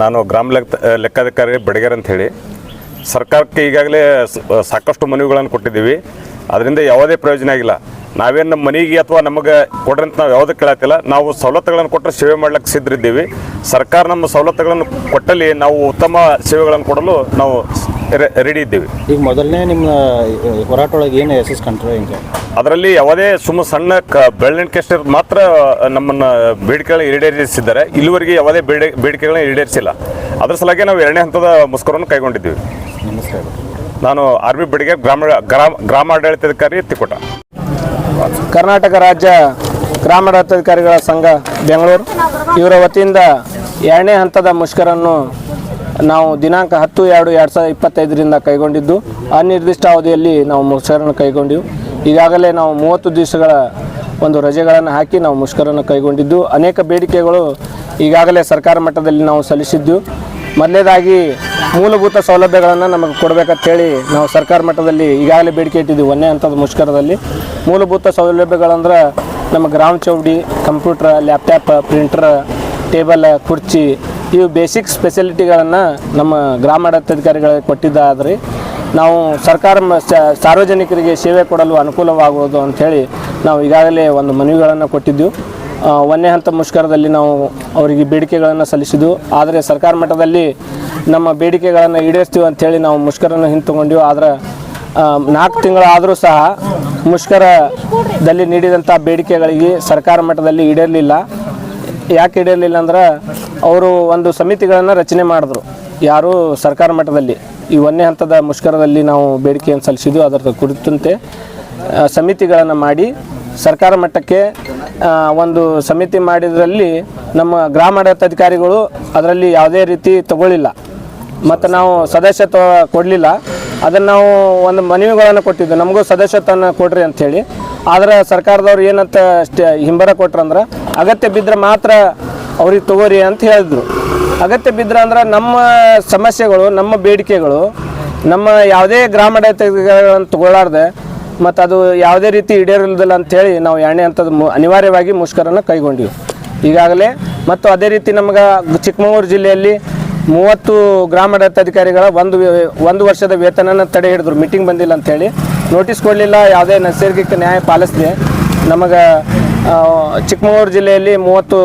ನಾನು ಗ್ರಾಮ ಲೆಕ್ಕ ಲೆಕ್ಕಾಧಿಕಾರಿ ಬಡಿಗೆರ್ ಅಂತ ಹೇಳಿ. ಸರ್ಕಾರಕ್ಕೆ ಈಗಾಗಲೇ ಸಾಕಷ್ಟು ಮನವಿಗಳನ್ನು ಕೊಟ್ಟಿದ್ದೀವಿ. ಅದರಿಂದ ಯಾವುದೇ ಪ್ರಯೋಜನ ಆಗಿಲ್ಲ. ನಾವೇನು ನಮ್ಮ ಮನೆಗೆ ಅಥವಾ ನಮಗೆ ಕೊಡ್ರಿ ಅಂತ ನಾವು ಯಾವುದಕ್ಕೆ ಕೇಳತ್ತಿಲ್ಲ. ನಾವು ಸವಲತ್ತುಗಳನ್ನು ಕೊಟ್ಟರೆ ಸೇವೆ ಮಾಡ್ಲಿಕ್ಕೆ ಸಿದ್ಧರಿದ್ದೀವಿ. ಸರ್ಕಾರ ನಮ್ಮ ಸವಲತ್ತುಗಳನ್ನು ಕೊಟ್ಟಲ್ಲಿ ನಾವು ಉತ್ತಮ ಸೇವೆಗಳನ್ನು ಕೊಡಲು ನಾವು ರೆಡಿ ಇದ್ದೀವಿ. ಈಗ ಮೊದಲನೇ ನಿಮ್ಮ ಹೋರಾಟ ಒಳಗೆ ಏನು ಯಶಸ್ ಕಂಡ್ರೆ ಹಿಂಗೆ? ಅದರಲ್ಲಿ ಯಾವುದೇ ಸುಮ್ಮ ಸಣ್ಣ ಕ ಬೆರಳಿನ ಮಾತ್ರ ನಮ್ಮನ್ನು ಬೇಡಿಕೆಗಳ ಈಡೇರಿಸಿದ್ದಾರೆ. ಇಲ್ಲಿವರೆಗೆ ಯಾವುದೇ ಬೇಡಿ ಬೇಡಿಕೆಗಳನ್ನ ಈಡೇರಿಸಿಲ್ಲ. ಅದರ ಸಲುವಾಗಿ ನಾವು ಎರಡನೇ ಹಂತದ ಮುಸ್ಕರವನ್ನು ಕೈಗೊಂಡಿದ್ದೀವಿ. ನಮಸ್ಕಾರ ನಾನು ಆರ್ ಬಿ ಬೆಡಿಗೆ ಗ್ರಾಮ ಗ್ರಾಮ ಗ್ರಾಮಾಡಳಿತಾಧಿಕಾರಿ ತಿಕೋಟ ಕರ್ನಾಟಕ ರಾಜ್ಯ ಗ್ರಾಮಾಡಳಿತಾಧಿಕಾರಿಗಳ ಸಂಘ ಬೆಂಗಳೂರು. ಇವರ ವತಿಯಿಂದ ಎರಡನೇ ಹಂತದ ಮುಷ್ಕರನ್ನು ನಾವು ದಿನಾಂಕ ಹತ್ತು ಎರಡು ಎರಡು ಸಾವಿರದ ಇಪ್ಪತ್ತೈದರಿಂದ ಕೈಗೊಂಡಿದ್ದು, ಅನಿರ್ದಿಷ್ಟ ಅವಧಿಯಲ್ಲಿ ನಾವು ಮುಷ್ಕರನ್ನು ಕೈಗೊಂಡೆವು. ಈಗಾಗಲೇ ನಾವು ಮೂವತ್ತು ದಿವಸಗಳ ಒಂದು ರಜೆಗಳನ್ನು ಹಾಕಿ ನಾವು ಮುಷ್ಕರನ್ನು ಕೈಗೊಂಡಿದ್ದು. ಅನೇಕ ಬೇಡಿಕೆಗಳು ಈಗಾಗಲೇ ಸರ್ಕಾರ ಮಟ್ಟದಲ್ಲಿ ನಾವು ಸಲ್ಲಿಸಿದ್ದು. ಮೊದಲೇದಾಗಿ ಮೂಲಭೂತ ಸೌಲಭ್ಯಗಳನ್ನು ನಮಗೆ ಕೊಡಬೇಕಂತೇಳಿ ನಾವು ಸರ್ಕಾರ ಮಟ್ಟದಲ್ಲಿ ಈಗಾಗಲೇ ಬೇಡಿಕೆ ಇಟ್ಟಿದ್ದೀವಿ ಒಂದೇ ಹಂತದ ಮುಷ್ಕರದಲ್ಲಿ. ಮೂಲಭೂತ ಸೌಲಭ್ಯಗಳಂದ್ರೆ ನಮ್ಮ ಗ್ರಾಮ ಚೌಡಿ, ಕಂಪ್ಯೂಟ್ರ್, ಲ್ಯಾಪ್ಟಾಪ್, ಪ್ರಿಂಟರ್, ಟೇಬಲ್, ಕುರ್ಚಿ ಇವು ಬೇಸಿಕ್ ಸ್ಪೆಷಾಲಿಟಿಗಳನ್ನು ನಮ್ಮ ಗ್ರಾಮಾಡಳಿತಾಧಿಕಾರಿಗಳಿಗೆ ಕೊಟ್ಟಿದ್ದಾದರೆ ನಾವು ಸರ್ಕಾರ ಸಾರ್ವಜನಿಕರಿಗೆ ಸೇವೆ ಕೊಡಲು ಅನುಕೂಲವಾಗುವುದು ಅಂಥೇಳಿ ನಾವು ಈಗಾಗಲೇ ಒಂದು ಮನವಿಗಳನ್ನು ಕೊಟ್ಟಿದ್ದೆವು. ಒಂದೇ ಹಂತ ಮುಷ್ಕರದಲ್ಲಿ ನಾವು ಅವರಿಗೆ ಬೇಡಿಕೆಗಳನ್ನು ಸಲ್ಲಿಸಿದ್ವು ಆದರೆ ಸರ್ಕಾರ ಮಟ್ಟದಲ್ಲಿ ನಮ್ಮ ಬೇಡಿಕೆಗಳನ್ನು ಈಡೇರಿಸ್ತೀವಿ ಅಂಥೇಳಿ ನಾವು ಮುಷ್ಕರನ್ನು ಹಿಂತಗೊಂಡೆವು. ಆದರೆ ನಾಲ್ಕು ತಿಂಗಳಾದರೂ ಸಹ ಮುಷ್ಕರದಲ್ಲಿ ನೀಡಿದಂಥ ಬೇಡಿಕೆಗಳಿಗೆ ಸರ್ಕಾರ ಮಟ್ಟದಲ್ಲಿ ಈಡೇರಲಿಲ್ಲ. ಯಾಕೆ ಹಿಡಿಯಲಿಲ್ಲ ಅಂದ್ರೆ ಅವರು ಒಂದು ಸಮಿತಿಗಳನ್ನು ರಚನೆ ಮಾಡಿದ್ರು. ಯಾರು ಸರ್ಕಾರ ಮಟ್ಟದಲ್ಲಿ. ಈ ಒಂದನೇ ಹಂತದ ಮುಷ್ಕರದಲ್ಲಿ ನಾವು ಬೇಡಿಕೆಯನ್ನು ಸಲ್ಲಿಸಿದ್ದು ಅದರ ಕುರಿತಂತೆ ಸಮಿತಿಗಳನ್ನು ಮಾಡಿ, ಸರ್ಕಾರ ಮಟ್ಟಕ್ಕೆ ಒಂದು ಸಮಿತಿ ಮಾಡಿದ್ರಲ್ಲಿ ನಮ್ಮ ಗ್ರಾಮಾಡಳಿತಾಧಿಕಾರಿಗಳು ಅದರಲ್ಲಿ ಯಾವುದೇ ರೀತಿ ತಗೊಳ್ಳಿಲ್ಲ. ಮತ್ತು ನಾವು ಸದಸ್ಯತ್ವ ಕೊಡಲಿಲ್ಲ. ಅದನ್ನು ನಾವು ಒಂದು ಮನವಿಗಳನ್ನು ಕೊಟ್ಟಿದ್ದು ನಮಗೂ ಸದಸ್ಯತ್ವನ ಕೊಡ್ರಿ ಅಂಥೇಳಿ ಆದರೆ ಸರ್ಕಾರದವ್ರು ಏನಂತ ಹಿಂಬರ ಕೊಟ್ರಂದ್ರೆ ಅಗತ್ಯ ಬಿದ್ದರೆ ಮಾತ್ರ ಅವ್ರಿಗೆ ತಗೋರಿ ಅಂತ ಹೇಳಿದ್ರು. ಅಗತ್ಯ ಬಿದ್ದರೆ ಅಂದ್ರೆ ನಮ್ಮ ಸಮಸ್ಯೆಗಳು, ನಮ್ಮ ಬೇಡಿಕೆಗಳು, ನಮ್ಮ ಯಾವುದೇ ಗ್ರಾಮಾಡಳಿತಗಳನ್ನು ತಗೊಳ್ಳಾರ್ದೆ ಮತ್ತು ಅದು ಯಾವುದೇ ರೀತಿ ಈಡೇರಿಲ್ಲದಿಲ್ಲ ಅಂಥೇಳಿ ನಾವು ಎರಡನೇ ಮು, ಅನಿವಾರ್ಯವಾಗಿ ಮುಷ್ಕರನ್ನು ಕೈಗೊಂಡಿವಿ. ಈಗಾಗಲೇ ಮತ್ತು ಅದೇ ರೀತಿ ನಮ್ಗೆ ಚಿಕ್ಕಮಗಳೂರು ಜಿಲ್ಲೆಯಲ್ಲಿ ಮೂವತ್ತು ಗ್ರಾಮಾಡಳಿತಾಧಿಕಾರಿಗಳ ಒಂದು ಒಂದು ವರ್ಷದ ವೇತನನ ತಡೆ ಹಿಡಿದ್ರು. ಮೀಟಿಂಗ್ ಬಂದಿಲ್ಲ ಅಂಥೇಳಿ ನೋಟಿಸ್ ಕೊಡಲಿಲ್ಲ. ಯಾವುದೇ ನೈಸರ್ಗಿಕ ನ್ಯಾಯ ಪಾಲಿಸದೆ ನಮಗೆ ಚಿಕ್ಕಮಗಳೂರು ಜಿಲ್ಲೆಯಲ್ಲಿ ಮೂವತ್ತು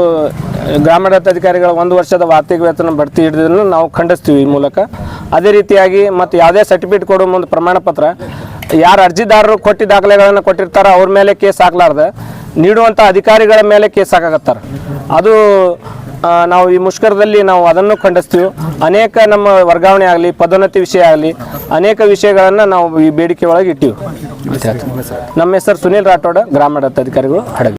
ಗ್ರಾಮಾಡಳಿತಾಧಿಕಾರಿಗಳ ಒಂದು ವರ್ಷದ ವಾರ್ಷಿಕ ವೇತನ ಬಡ್ತಿ ಹಿಡಿದನ್ನು ನಾವು ಖಂಡಿಸ್ತೀವಿ ಈ ಮೂಲಕ. ಅದೇ ರೀತಿಯಾಗಿ ಮತ್ತು ಯಾವುದೇ ಸರ್ಟಿಫಿಕೇಟ್ ಕೊಡೋ ಒಂದು ಪ್ರಮಾಣ ಪತ್ರ ಯಾರು ಅರ್ಜಿದಾರರು ಕೊಟ್ಟಿ ದಾಖಲೆಗಳನ್ನು ಕೊಟ್ಟಿರ್ತಾರೋ ಅವ್ರ ಮೇಲೆ ಕೇಸ್ ಹಾಕ್ಲಾರ್ದೆ ನೀಡುವಂಥ ಅಧಿಕಾರಿಗಳ ಮೇಲೆ ಕೇಸ್ ಹಾಕಾಕತ್ತಾರ. ಅದು ನಾವು ಈ ಮುಷ್ಕರದಲ್ಲಿ ನಾವು ಅದನ್ನು ಖಂಡಿಸ್ತೀವಿ. ಅನೇಕ ನಮ್ಮ ವರ್ಗಾವಣೆ ಆಗಲಿ, ಪದೋನ್ನತಿ ವಿಷಯ ಆಗಲಿ, ಅನೇಕ ವಿಷಯಗಳನ್ನು ನಾವು ಈ ಬೇಡಿಕೆ ಒಳಗೆ ಇಟ್ಟಿವಿ. ನಮ್ಮ ಹೆಸರು ಸುನೀಲ್ ರಾಠೋಡ, ಗ್ರಾಮೀಣಾಧಿಕಾರಿಗಳು ಹಡಗಲಿ